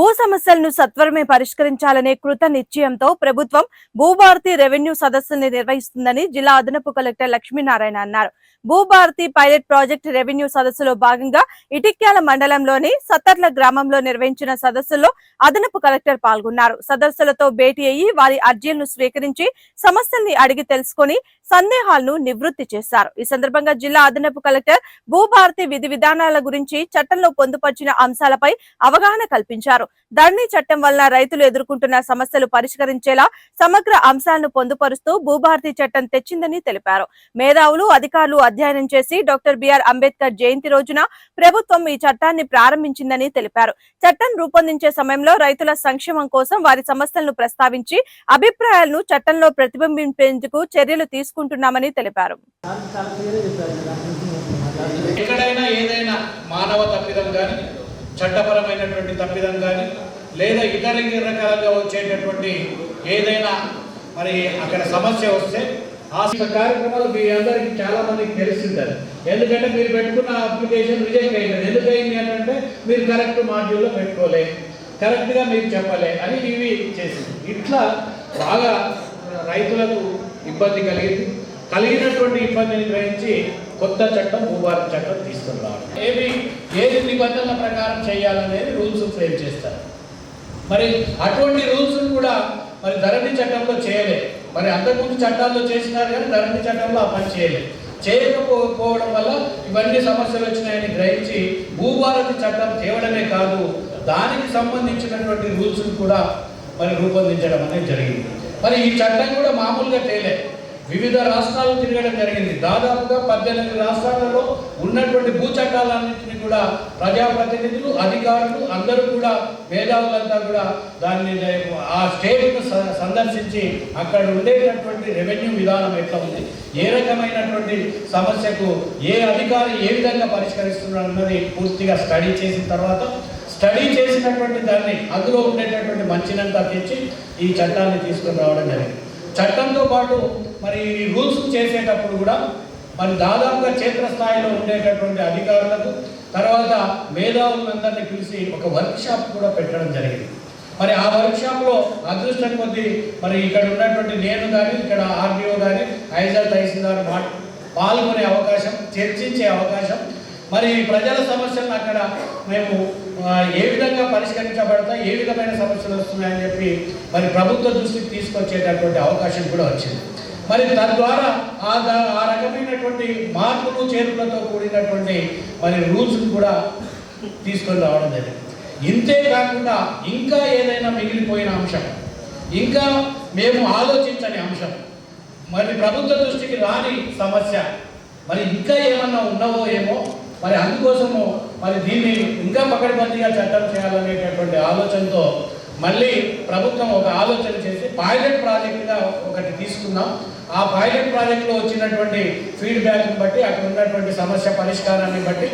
భూ సమస్యలను సత్వరమే పరిష్కరించాలనే కృత నిశ్చయంతో ప్రభుత్వం భూభారతి రెవెన్యూ సదస్సుని నిర్వహిస్తుందని జిల్లా అదనపు కలెక్టర్ లక్ష్మీనారాయణ అన్నారు. భూభారతి పైలట్ ప్రాజెక్ట్ రెవెన్యూ సదస్సులో భాగంగా ఇటిక్యాల మండలంలోని సత్తర్ల గ్రామంలో నిర్వహించిన సదస్సులో అదనపు కలెక్టర్ పాల్గొన్నారు. సదస్సులతో భేటీ అయ్యి వారి అర్జీలను స్వీకరించి సమస్యల్ని అడిగి తెలుసుకొని సందేహాలను నివృత్తి చేశారు. ఈ సందర్భంగా జిల్లా అదనపు కలెక్టర్ భూభారతి విధి విధానాల గురించి చట్టంలో పొందుపరిచిన అంశాలపై అవగాహన కల్పించారు. ధరణి చట్టం వల్ల రైతులు ఎదుర్కొంటున్న సమస్యలు పరిష్కరించేలా సమగ్ర అంశాలను పొందుపరుస్తూ భూభారతి చట్టం తెచ్చిందని తెలిపారు. మేధావులు అధికారులు అధ్యయనం చేసి డాక్టర్ బిఆర్ అంబేద్కర్ జయంతి రోజున ప్రభుత్వం ఈ చట్టాన్ని ప్రారంభించిందని తెలిపారు. చట్టం రూపొందించే సమయంలో రైతుల సంక్షేమం కోసం వారి సమస్యలను ప్రస్తావించి అభిప్రాయాలను చట్టంలో ప్రతిబింబించేందుకు చర్యలు తీసుకుంటున్నామని తెలిపారు. ఎక్కడైనా ఏదైనా మానవ తప్పిదం కానీ చట్టపరమైనటువంటి తప్పిదం కానీ లేదా ఇతర ఇతర రకాలుగా వచ్చేటటువంటి ఏదైనా మరి అక్కడ సమస్య వస్తే ఆ కార్యక్రమాలు మీ అందరికీ చాలా మందికి తెలిసిందని ఎందుకంటే మీరు పెట్టుకున్న అప్లికేషన్ రిజెక్ట్ అయింది ఎందుకు అయింది అంటే మీరు కరెక్ట్ మాడ్యూల్లో పెట్టుకోలే. కరెక్ట్గా మీరు చెప్పలే అని ఇవి చేసింది. ఇట్లా బాగా రైతులకు ఇబ్బంది కలిగింది. కలిగినటువంటి ఇబ్బందిని గ్రహించి కొత్త చట్టం భూభారత చట్టం తీసుకుని రావడం ఏవి ఏది నిబంధనల ప్రకారం చేయాలనేది రూల్స్ ఫ్రేమ్ చేస్తారు. మరి అటువంటి రూల్స్ కూడా మరి ధరణి చట్టంలో చేయలేదు. మరి అంతకుముందు చట్టాల్లో చేసినారు కానీ ధరణి చట్టంలో ఆ పని చేయలేదు. చేయకపోవడం వల్ల ఇవన్నీ సమస్యలు వచ్చినాయని గ్రహించి భూభారతి చట్టం తేవడమే కాదు దానికి సంబంధించినటువంటి రూల్స్ కూడా మరి రూపొందించడం అనేది జరిగింది. మరి ఈ చట్టం కూడా మామూలుగా తేలే. వివిధ రాష్ట్రాలు తిరగడం జరిగింది. దాదాపుగా పద్దెనిమిది రాష్ట్రాలలో ఉన్నటువంటి భూ చట్టాలన్నింటినీ కూడా ప్రజాప్రతినిధులు అధికారులు అందరూ కూడా మేధావులంతా కూడా దాన్ని ఆ స్టేట్ను స- సందర్శించి అక్కడ ఉండేటటువంటి రెవెన్యూ విధానం ఎట్లా ఉంది? ఏ రకమైనటువంటి సమస్యకు ఏ అధికారి ఏ విధంగా పరిష్కరిస్తున్నారు అన్నది పూర్తిగా స్టడీ చేసిన తర్వాత స్టడీ చేసినటువంటి దాన్ని అందులో ఉండేటటువంటి మంచినంతా తెచ్చి ఈ చట్టాన్ని తీసుకుని రావడం జరిగింది. చట్టంతో పాటు మరి రూల్స్ చేసేటప్పుడు కూడా మరి దాదాపుగా క్షేత్రస్థాయిలో ఉండేటటువంటి అధికారులకు తర్వాత మేధావులందరినీ పిలిచి ఒక వర్క్ షాప్ కూడా పెట్టడం జరిగింది. మరి ఆ వర్క్ షాప్లో అదృష్టం కొద్దీ మరి ఇక్కడ ఉన్నటువంటి నేను కానీ ఇక్కడ ఆర్డీఓ కానీ ఐజల్ తహసీల్దార్ పాల్గొనే అవకాశం చర్చించే అవకాశం మరి ప్రజల సమస్యలను అక్కడ మేము ఏ విధంగా పరిష్కరించబడతాయి ఏ విధమైన సమస్యలు వస్తున్నాయని చెప్పి మరి ప్రభుత్వ దృష్టికి తీసుకొచ్చేటటువంటి అవకాశం కూడా వచ్చింది. మరి తద్వారా ఆ ఆ రకమైనటువంటి మార్పులు చేర్పులతో కూడినటువంటి మరి రూల్స్ కూడా తీసుకొని రావడం జరిగింది. ఇంతే కాకుండా ఇంకా ఏదైనా మిగిలిపోయిన అంశం ఇంకా మేము ఆలోచించని అంశం మరి ప్రభుత్వ దృష్టికి రాని సమస్య మరి ఇంకా ఏమన్నా ఉన్నవో ఏమో మరి అందుకోసము మరి దీన్ని ఇంకా పకడ్బందీగా చట్టం చేయాలనేటటువంటి ఆలోచనతో మళ్ళీ ప్రభుత్వం ఒక ఆలోచన చేసి పైలట్ ప్రాజెక్టుగా ఒకటి తీసుకుందాం. ఆ పైలట్ ప్రాజెక్టులో వచ్చినటువంటి ఫీడ్బ్యాక్ని బట్టి అక్కడ ఉన్నటువంటి సమస్య పరిష్కారాన్ని బట్టి